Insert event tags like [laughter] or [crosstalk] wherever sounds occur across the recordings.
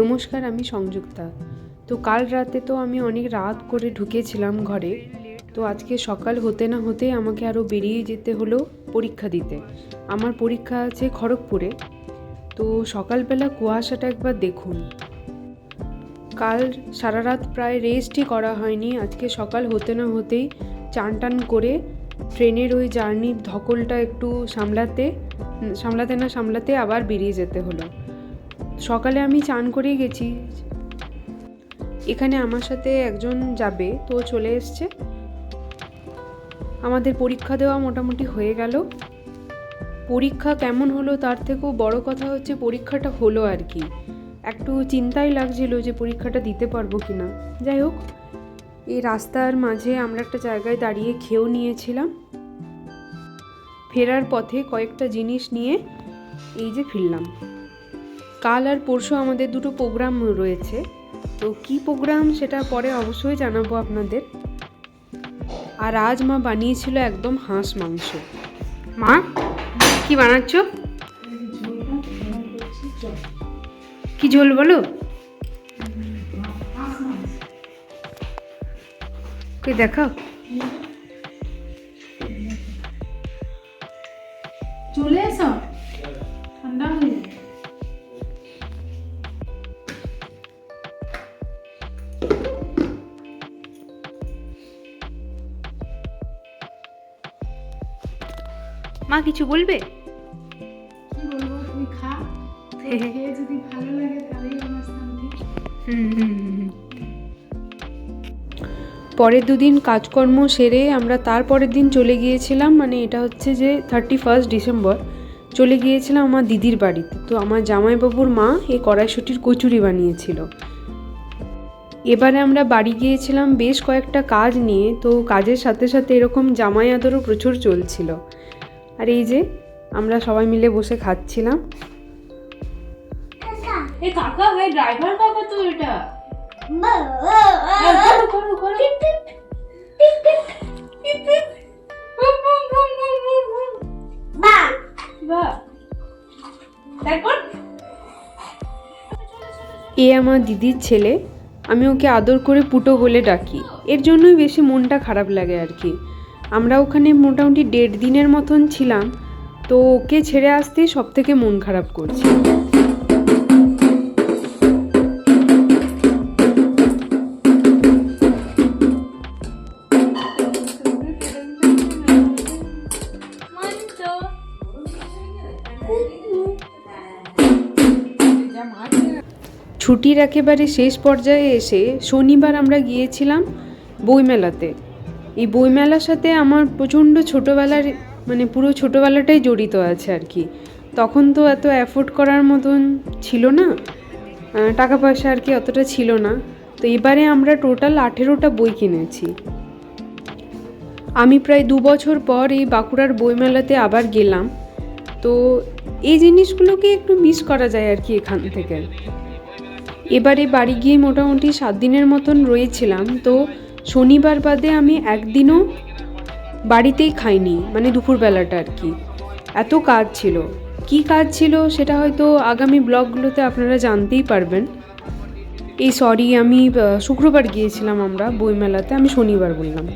নমস্কার, আমি সংযুক্তা। তো কাল রাতে তো আমি অনেক রাত করে ঢুকেছিলাম ঘরে। তো আজকে সকাল হতে না হতে আমাকে আরও বেরিয়ে যেতে হলো পরীক্ষা দিতে। আমার পরীক্ষা আছে খড়গপুরে। তো সকালবেলা কুয়াশাটা একবার দেখুন। কাল সারা রাত প্রায় রেস্টই করা হয়নি। আজকে সকাল হতে না হতেই চান টান করে ট্রেনের ওই জার্নির ধকলটা একটু সামলাতে সামলাতে না সামলাতে আবার বেরিয়ে যেতে হলো। সকালে আমি চান করেই গেছি। এখানে আমার সাথে একজন যাবে, তো চলে এসছে। আমাদের পরীক্ষা দেওয়া মোটামুটি হয়ে গেল। পরীক্ষা কেমন হলো তার থেকেও বড় কথা হচ্ছে পরীক্ষাটা হলো আর কি। একটু চিন্তাই লাগছিল যে পরীক্ষাটা দিতে পারব কি না যাই হোক, এই রাস্তার মাঝে আমরা একটা জায়গায় দাঁড়িয়ে খেয়েও নিয়েছিলাম। ফেরার পথে কয়েকটা জিনিস নিয়ে এই যে ফিরলাম। কাল আর পরশু আমাদের দুটো প্রোগ্রাম রয়েছে। তো কি প্রোগ্রাম সেটা পরে অবশ্যই জানাব আপনাদের। আর আজ মা বানিয়েছিল একদম হাঁস মাংস। মা, কি বানাচ্ছ? কি ঝোল বলো? কে দেখাও। চলে এসো। মা কিছু বলবে? কি বলব? তুই খা। [laughs] খেয়ে যদি ভালো লাগে তাহলেই আমার শান্তি পরের দুদিন কাজকর্ম সেরে আমরা তার পরের দিন চলে গিয়েছিলাম মানে এটা হচ্ছে যে থার্টি ফার্স্ট ডিসেম্বর চলে গিয়েছিলাম আমার দিদির বাড়িতে। তো আমার জামাইবাবুর মা এই কড়াইশুটির কচুরি বানিয়েছিল। এবারে আমরা বাড়ি গিয়েছিলাম বেশ কয়েকটা কাজ নিয়ে তো কাজের সাথে সাথে এরকম জামাই আদরও প্রচুর চলছিল। আর এই যে আমরা সবাই মিলে বসে খাচ্ছিলাম। এ কাকা ভাই ড্রাইভার কাকা তো এটা। করো করো করো বাহ তারপর? এ আমার দিদির ছেলে আমি ওকে আদর করে পুটো বলে ডাকি। এর জন্যই বেশি মনটা খারাপ লাগে আর কি। আমরা ওখানে মোটামুটি দেড় দিনের মতন ছিলাম, তো ওকে ছেড়ে আসতেই সব থেকে মন খারাপ করছে। ছুটির একেবারে শেষ পর্যায়ে এসে শনিবার আমরা গিয়েছিলাম বইমেলাতে। এই বইমেলার সাথে আমার প্রচণ্ড ছোটোবেলার মানে পুরো ছোটোবেলাটাই জড়িত আছে আর কি। তখন তো এত অ্যাফোর্ড করার মতন ছিল না টাকা পয়সা আর কি অতটা ছিল না। তো এবারে আমরা টোটাল আঠেরোটা বই কিনেছি। আমি প্রায় দু বছর পর এই বাঁকুড়ার বইমেলাতে আবার গেলাম। তো এই জিনিসগুলোকে একটু মিস করা যায় আর কি এখান থেকে। এবারে বাড়ি গিয়ে মোটামুটি সাত দিনের মতন রয়েছিলাম। তো শনিবার বাদে আমি একদিনও বাড়িতেই খাইনি মানে দুপুরবেলাটা আর কি। এত কাজ ছিল। কি কাজ ছিল সেটা হয়তো আগামী ব্লগগুলোতে আপনারা জানতেই পারবেন। এই সরি আমি শুক্রবার গিয়েছিলাম আমরা বইমেলাতে, আমি শনিবার বললাম।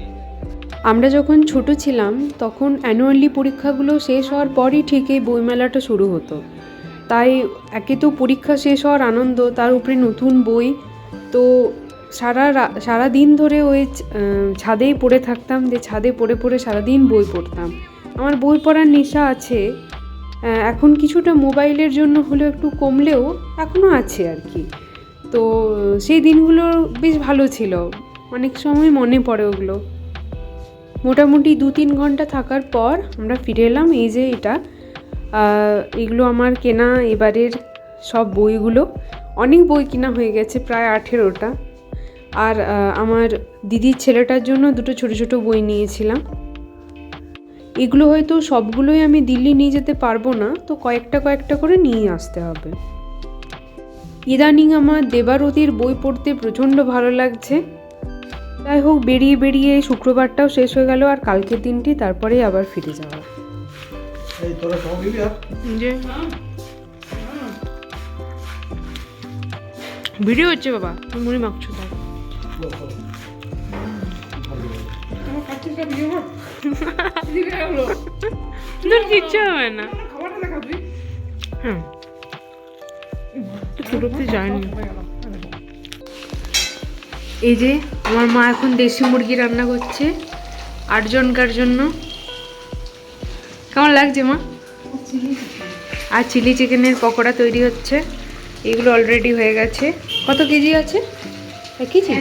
আমরা যখন ছোট ছিলাম, তখন অ্যানুয়ালি পরীক্ষাগুলো শেষ হওয়ার পরই ঠিক এই বইমেলাটা শুরু হতো। তাই একে তো পরীক্ষা শেষ হওয়ার আনন্দ, তার উপরে নতুন বই, তো সারা সারা দিন ধরে ওই ছাদেই পড়ে থাকতাম, যে ছাদে পড়ে পড়ে সারাদিন বই পড়তাম। আমার বই পড়ার নেশা আছে এখন কিছুটা মোবাইলের জন্য হলেও একটু কমলেও এখনও আছে আর কি। তো সেই দিনগুলো বেশ ভালো ছিল, অনেক সময় মনে পড়ে ওগুলো। মোটামুটি দু তিন ঘণ্টা থাকার পর আমরা ফিরে এলাম, এই যে এটা এগুলো আমার কেনা এবারের সব বইগুলো। অনেক বই কেনা হয়ে গেছে, প্রায় আঠেরোটা। আর আমার দিদির ছেলেটার জন্য দুটো ছোটো ছোটো বই নিয়েছিলাম। এগুলো হয়তো সবগুলোই আমি দিল্লি নিয়ে যেতে পারব না তো কয়েকটা কয়েকটা করে নিয়ে আসতে হবে। ইদানিং আমার দেবারতির বই পড়তে প্রচণ্ড ভালো লাগছে। যাই হোক বেরিয়ে বেরিয়ে শুক্রবারটাও শেষ হয়ে গেল আর কালকের দিনটি তারপরেই আবার ফিরে যাওয়া। ভিডিও হচ্ছে বাবা তুমি মুড়ি মাখছো এই যে আমার মা এখন দেশি মুরগি রান্না করছে আটজনকার জন্য। কেমন লাগছে মা? আর চিলি চিকেনের পকোড়া তৈরি হচ্ছে। এগুলো অলরেডি হয়ে গেছে। কত কেজি আছে? এক কেজি।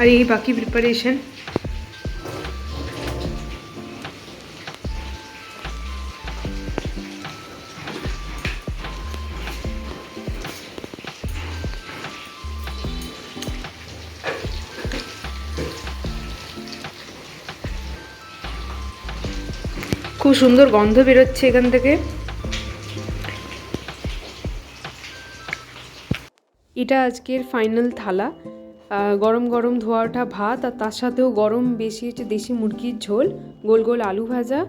আর এই বাকি প্রিপারেশন খুব সুন্দর গন্ধ বেরোচ্ছে এখান থেকে। এটা আজকের ফাইনাল থালা। গরম গরম ধোয়া ওঠা ভাত আর তার সাথেও গরম বেশি হচ্ছে দেশি মুরগির ঝোল, গোল গোল আলু ভাজা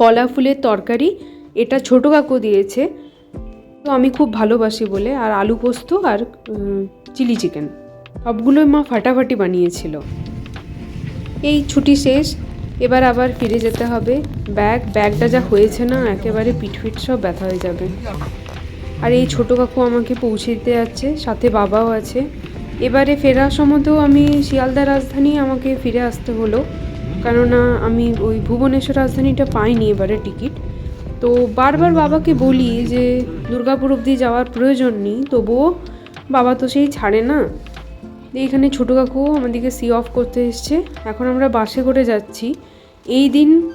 কলা ফুলের তরকারি। এটা ছোটো কাকু দিয়েছে, তো আমি খুব ভালোবাসি বলে। আর আলু পোস্ত আর চিলি চিকেন। সবগুলোই মা ফাটাফাটি বানিয়েছিল। এই ছুটি শেষ, এবার আবার ফিরে যেতে হবে। ব্যাগ, ব্যাগটা যা হয়েছে না, একেবারে পিঠফিট সব ব্যথা হয়ে যাবে। আর এই ছোটো কাকু আমাকে পৌঁছে দিতে যাচ্ছে, সাথে বাবাও আছে। এবারে ফেরার সময়তেও আমি শিয়ালদা রাজধানী আমাকে ফিরে আসতে হলো। কেননা আমি ওই ভুবনেশ্বর রাজধানীটা পাইনি এবারে টিকিট। তো বারবার বাবাকে বলি যে, দুর্গাপুর অবধি যাওয়ার প্রয়োজন নেই, তবুও বাবা তো সেই ছাড়ে না। এইখানে ছোটো কাকু আমাদেরকে সি অফ করতে এসছে। এখন আমরা বাসে করে যাচ্ছি। এই দিন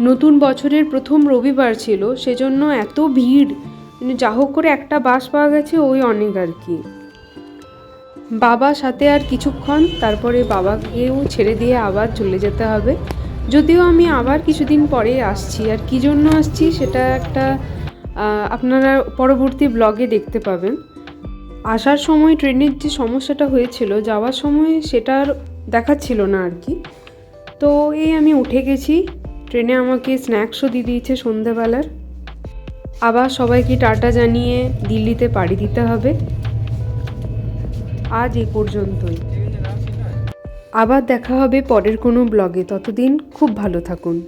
নতুন বছরের প্রথম রবিবার ছিল, সেজন্য এত ভিড়। কিন্তু যা হোক করে একটা বাস পাওয়া গেছে, ওই অনেক আর কি। বাবা সাথে আর কিছুক্ষণ, তারপরে বাবাকেও ছেড়ে দিয়ে আবার চলে যেতে হবে। যদিও আমি আবার কিছুদিন পরে আসছি। আর কী জন্য আসছি সেটা একটা আপনারা পরবর্তী ব্লগে দেখতে পাবেন। আসার সময় ট্রেনের যে সমস্যাটা হয়েছিল, যাওয়ার সময় সেটা আর দেখাচ্ছিল না আর কি। তো এই আমি উঠে গেছি। ট্রেনে আমাকে স্ন্যাক্সও দিয়ে দিয়েছে সন্ধেবেলার। আবার সবাইকে টাটা জানিয়ে দিল্লিতে পাড়ি দিতে হবে। আজ এ পর্যন্তই। আবার দেখা হবে পরের কোনো ব্লগে। ততদিন খুব ভালো থাকুন।